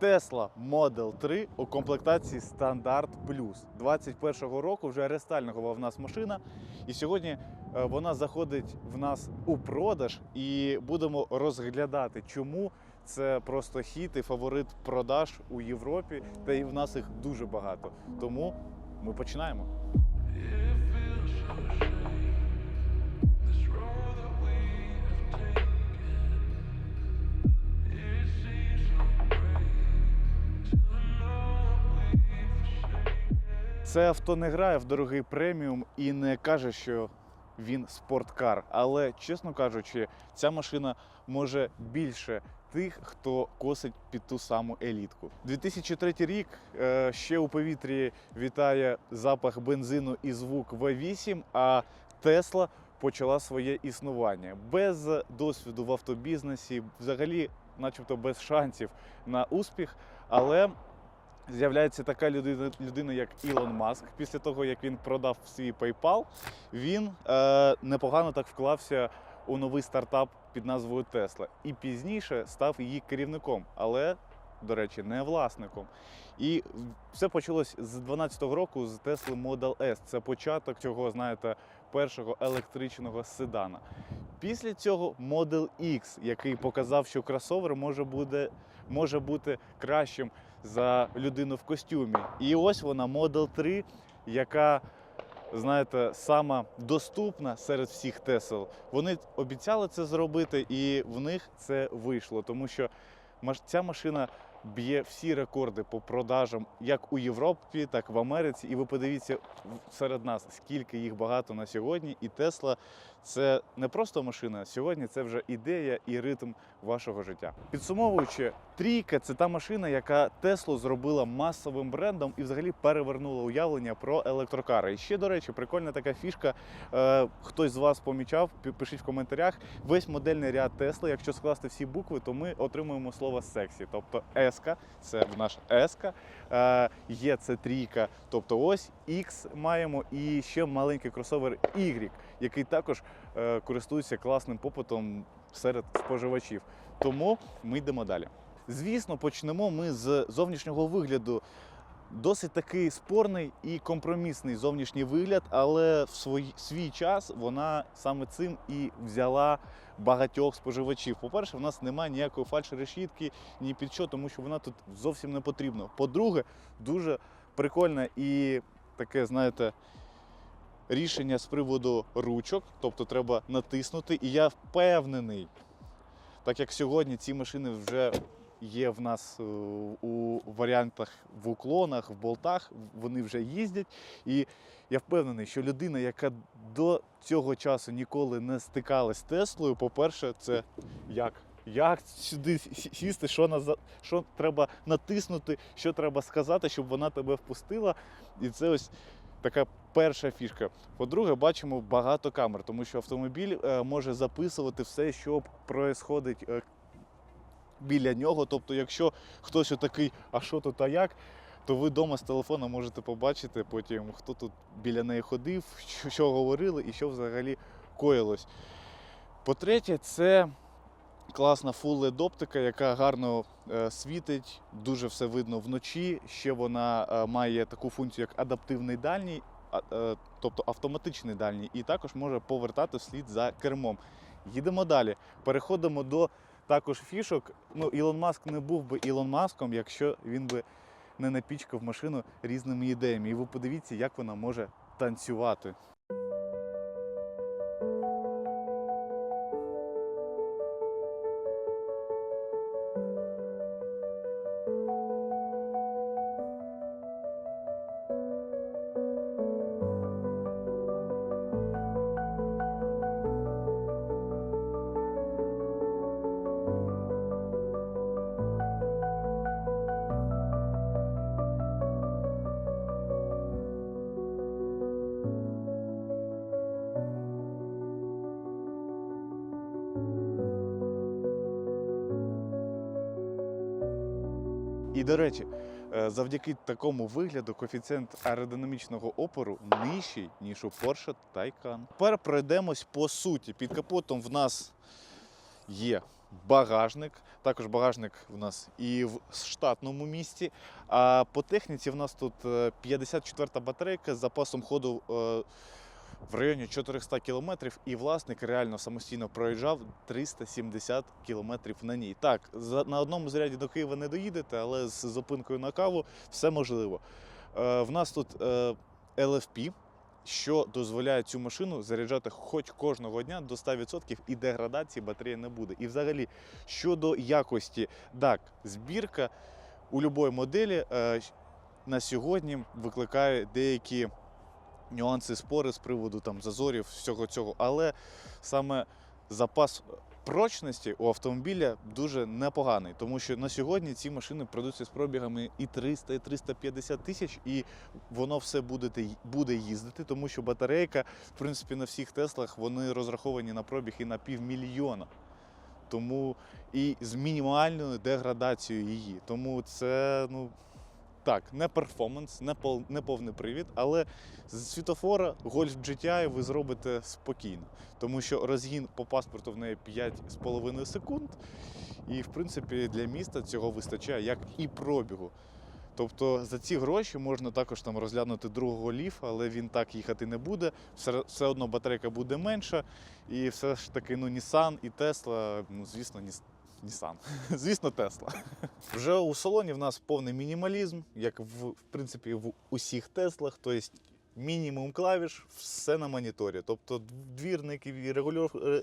Tesla Model 3 у комплектації Стандарт Плюс 21-го року вже рестайлінгова в нас машина. І сьогодні е, вона заходить в нас у продаж, і будемо розглядати, чому це просто хіт і фаворит продаж у Європі, та і в нас їх дуже багато. Тому ми починаємо. Це авто не грає в дорогий преміум і не каже, що він спорткар. Але, чесно кажучи, ця машина може більше тих, хто косить під ту саму елітку. 2003 рік е, ще у повітрі вітає запах бензину і звук V8, а Тесла почала своє існування без досвіду в автобізнесі, взагалі, начебто, без шансів на успіх. Але з'являється така людина, людина, як Ілон Маск. Після того, як він продав свій PayPal, він е, непогано так вклався у новий стартап під назвою Tesla. І пізніше став її керівником, але, до речі, не власником. І все почалось з 2012 року з Tesla Model S. Це початок цього, знаєте, першого електричного седана. Після цього Model X, який показав, що кросовер може, буде, може бути кращим за людину в костюмі. І ось вона Model 3, яка, знаєте, сама доступна серед всіх Тесел. Вони обіцяли це зробити, і в них це вийшло, тому що ця машина б'є всі рекорди по продажам як у Європі, так і в Америці. І ви подивіться серед нас, скільки їх багато на сьогодні. І Тесла це не просто машина. Сьогодні це вже ідея і ритм вашого життя. Підсумовуючи, трійка це та машина, яка Теслу зробила масовим брендом і взагалі перевернула уявлення про електрокари. І ще, до речі, прикольна така фішка. Е, хтось з вас помічав, пишіть в коментарях. Весь модельний ряд Тесла, якщо скласти всі букви, то ми отримуємо слово сексі. Тобто S, це в наш S-ка, є це трійка, тобто ось X маємо, і ще маленький кросовер Y, який також е, користується класним попитом серед споживачів. Тому ми йдемо далі. Звісно, почнемо ми з зовнішнього вигляду. Досить такий спорний і компромісний зовнішній вигляд, але в свій, свій час вона саме цим і взяла багатьох споживачів. По-перше, в нас немає ніякої фальш-решітки, ні під що, тому що вона тут зовсім не потрібна. По-друге, дуже прикольне і таке, знаєте, рішення з приводу ручок, тобто треба натиснути. І я впевнений, так як сьогодні ці машини вже є в нас е, у варіантах в уклонах, в болтах, вони вже їздять. І я впевнений, що людина, яка до цього часу ніколи не стикалась з Теслою, по-перше, це як? Як сюди сісти, що, наза- що треба натиснути, що треба сказати, щоб вона тебе впустила. І це ось така перша фішка. По-друге, бачимо багато камер, тому що автомобіль е, може записувати все, що е, біля нього. Тобто, якщо хтось отакий, а що тут, а як, то ви вдома з телефона можете побачити потім, хто тут біля неї ходив, що, говорили і що взагалі коїлось. По-третє, це класна LED оптика, яка гарно е, світить, дуже все видно вночі. Ще вона е, має таку функцію, як адаптивний дальній, е, тобто автоматичний дальній, і також може повертати вслід за кермом. Їдемо далі. Переходимо до також фішок. Ну, Ілон Маск не був би Ілон Маском, якщо він би не напічкав машину різними ідеями. І ви подивіться, як вона може танцювати. І до речі, е, завдяки такому вигляду коефіцієнт аеродинамічного опору нижчий, ніж у Porsche Taycan. Тепер пройдемось по суті. Під капотом в нас є багажник. Також багажник у нас і в штатному місці. А по техніці в нас тут е, 54 батарейка з запасом ходу е, в районі 400 км, і власник реально самостійно проїжджав 370 км на ній. Так, на одному заряді до Києва не доїдете, але з зупинкою на каву все можливо. Е, В нас тут е, LFP, що дозволяє цю машину заряджати хоч кожного дня до 100% і деградації батареї не буде. І взагалі, щодо якості, так, збірка у будь-якої моделі е, на сьогодні викликає деякі нюанси, спори з приводу там зазорів, всього цього. Але саме запас прочності у автомобіля дуже непоганий, тому що на сьогодні ці машини продаються з пробігами і 300, і 350 тисяч, і воно все буде, буде їздити, тому що батарейка, в принципі, на всіх Теслах вони розраховані на пробіг і на півмільйона. Тому і з мінімальною деградацією її. Тому це, ну так, не перформанс, не, пол, не повний привід, але з світофора Golf GTI ви зробите спокійно, тому що розгін по паспорту в неї 5,5 секунд, і в принципі для міста цього вистачає як і пробігу. Тобто за ці гроші можна також там розглянути другого ліфа, але він так їхати не буде. Все, все одно батарейка буде менша, і все ж таки ну, Nissan і Tesla, ну звісно, Nissan. Звісно, Тесла. Вже у салоні в нас повний мінімалізм, як в, в принципі в усіх Теслах. Тобто мінімум клавіш, все на моніторі. Тобто двірники,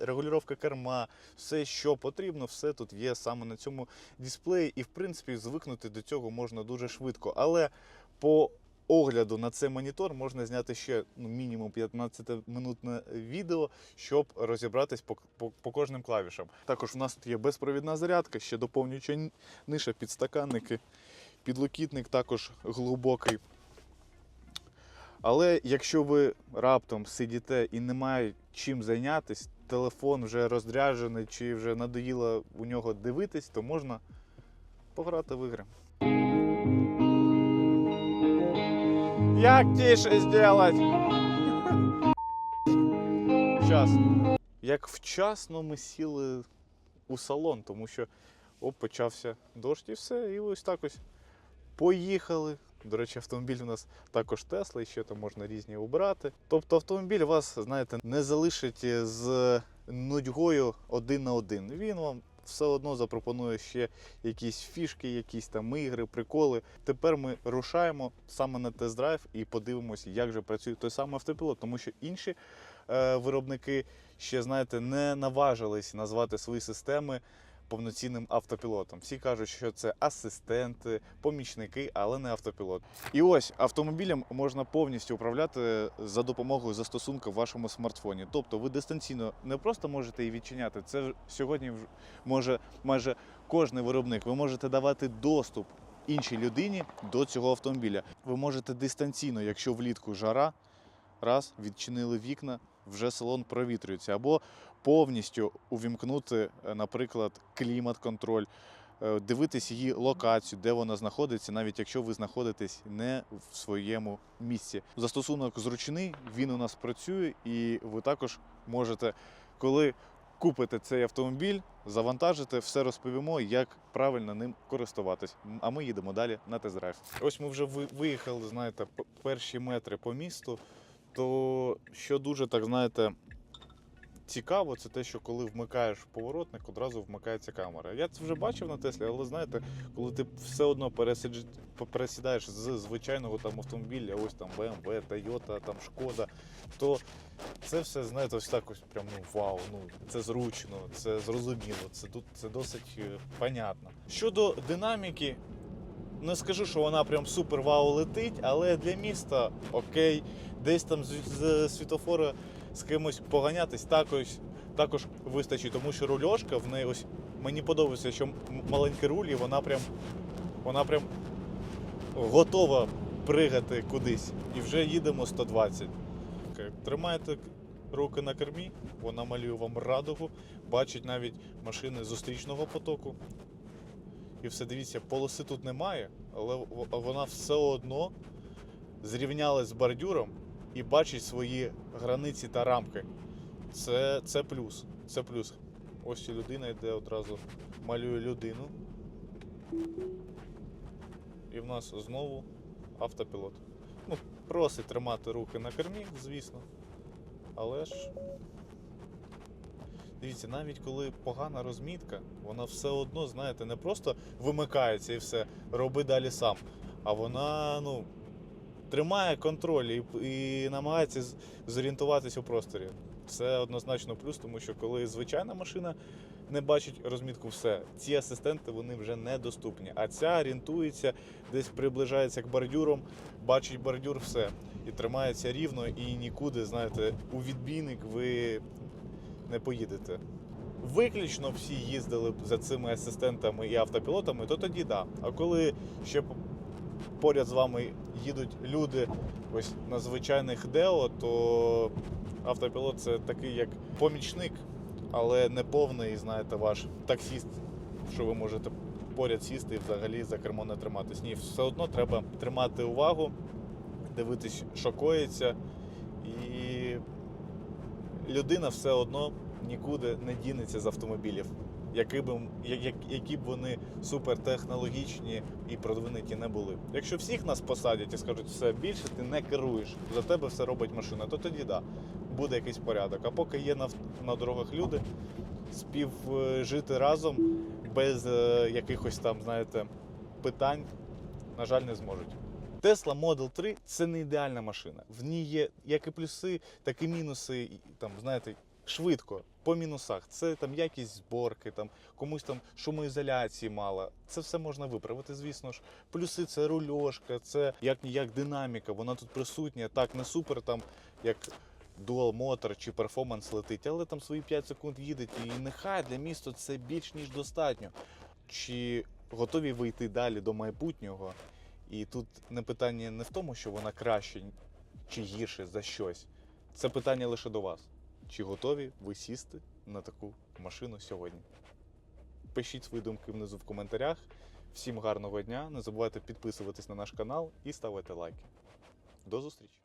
регулювання керма, все, що потрібно, все тут є саме на цьому дисплеї. І в принципі звикнути до цього можна дуже швидко. Але по огляду на цей монітор можна зняти ще ну, мінімум 15-минутне відео, щоб розібратись по, по, по кожним клавішам. Також у нас тут є безпровідна зарядка, ще доповнююча ниша, підстаканники, підлокітник також глибокий. Але якщо ви раптом сидіте і немає чим зайнятися, телефон вже розряджений чи вже надоїло у нього дивитись, то можна пограти в ігри. Як тише зробити? Час. Як вчасно ми сіли у салон, тому що оп, почався дощ і все, і ось так ось поїхали. До речі, автомобіль у нас також Тесла, і ще там можна різні обирати. Тобто автомобіль вас, знаєте, не залишить з нудьгою один на один. Він вам все одно запропонує ще якісь фішки, якісь там ігри, приколи. Тепер ми рушаємо саме на тест-драйв і подивимося, як же працює той самий автопілот, тому що інші е, виробники ще, знаєте, не наважились назвати свої системи повноцінним автопілотом. Всі кажуть, що це асистенти, помічники, але не автопілот. І ось автомобілем можна повністю управляти за допомогою застосунку в вашому смартфоні. Тобто ви дистанційно не просто можете її відчиняти. Це сьогодні може майже кожен виробник. Ви можете давати доступ іншій людині до цього автомобіля. Ви можете дистанційно, якщо влітку жара, раз відчинили вікна, вже салон провітрюється, або повністю увімкнути, е, наприклад, клімат-контроль, е, дивитись її локацію, де вона знаходиться, навіть якщо ви знаходитесь не в своєму місці. Застосунок зручний, він у нас працює, і ви також можете, коли купите цей автомобіль, завантажити, все розповімо, як правильно ним користуватись. А ми їдемо далі на тест-драйв. Ось ми вже ви- виїхали, знаєте, перші метри по місту. То що дуже так, знаєте, цікаво, це те, що коли вмикаєш поворотник, одразу вмикається камера. Я це вже бачив на Теслі, але знаєте, коли ти все одно пересидж- пересідаєш з звичайного там автомобіля, ось там BMW, Toyota, там Шкода, то це все, знаєте, ось так ось прям ну вау, ну це зручно, це зрозуміло, це тут це досить е, понятно. Щодо динаміки, не скажу, що вона прям супер вау летить, але для міста окей, десь там з, з світофора з кимось поганятись також, також вистачить, тому що рульошка в неї ось мені подобається, що м- маленький руль, і вона прям вона прям готова пригати кудись. І вже їдемо 120. Окей, Тримаєте руки на кермі, вона малює вам радугу, бачить навіть машини зустрічного потоку. І все дивіться, полоси тут немає, але вона все одно зрівнялась з бордюром і бачить свої границі та рамки. Це, це плюс. Це плюс. Ось і людина йде одразу малює людину. І в нас знову автопілот. Ну, просить тримати руки на кермі, звісно. Але ж. Дивіться, навіть коли погана розмітка, вона все одно, знаєте, не просто вимикається і все, роби далі сам. А вона, ну, тримає контроль і, і намагається зорієнтуватись у просторі. Це однозначно плюс, тому що коли звичайна машина не бачить розмітку, все. Ці асистенти вони вже недоступні. А ця орієнтується, десь приближається к бордюрам, бачить бордюр, все. І тримається рівно, і нікуди, знаєте, у відбійник ви не поїдете. Виключно всі їздили за цими асистентами і автопілотами, то тоді да. А коли ще поряд з вами їдуть люди ось на звичайних Део, то автопілот це такий як помічник, але не повний, знаєте, ваш таксіст, що ви можете поряд сісти і взагалі за кермо не триматись. Ні, все одно треба тримати увагу, дивитись, що коїться, і людина все одно нікуди не дінеться з автомобілів. Які б, як- які б вони супертехнологічні і продвинуті не були. Якщо всіх нас посадять і скажуть, все більше ти не керуєш, за тебе все робить машина, то тоді да, буде якийсь порядок. А поки є на, на дорогах люди, співжити разом без е, якихось там, знаєте, питань, на жаль, не зможуть. Tesla Model 3 це не ідеальна машина. В ній є як і плюси, так і мінуси. Там, знаєте, швидко, по мінусах. Це там якість зборки, там комусь там шумоізоляції мало. Це все можна виправити, звісно ж. Плюси це рульошка, це як ніяк динаміка, вона тут присутня. Так, не супер там, як Dual Motor чи перформанс летить, але там свої 5 секунд їдете, і нехай для міста це більш ніж достатньо. Чи готові ви йти далі до майбутнього? І тут не питання не в тому, що вона краще чи гірше за щось. Це питання лише до вас. Чи готові ви сісти на таку машину сьогодні? Пишіть свої думки внизу в коментарях. Всім гарного дня. Не забувайте підписуватись на наш канал і ставити лайки. До зустрічі!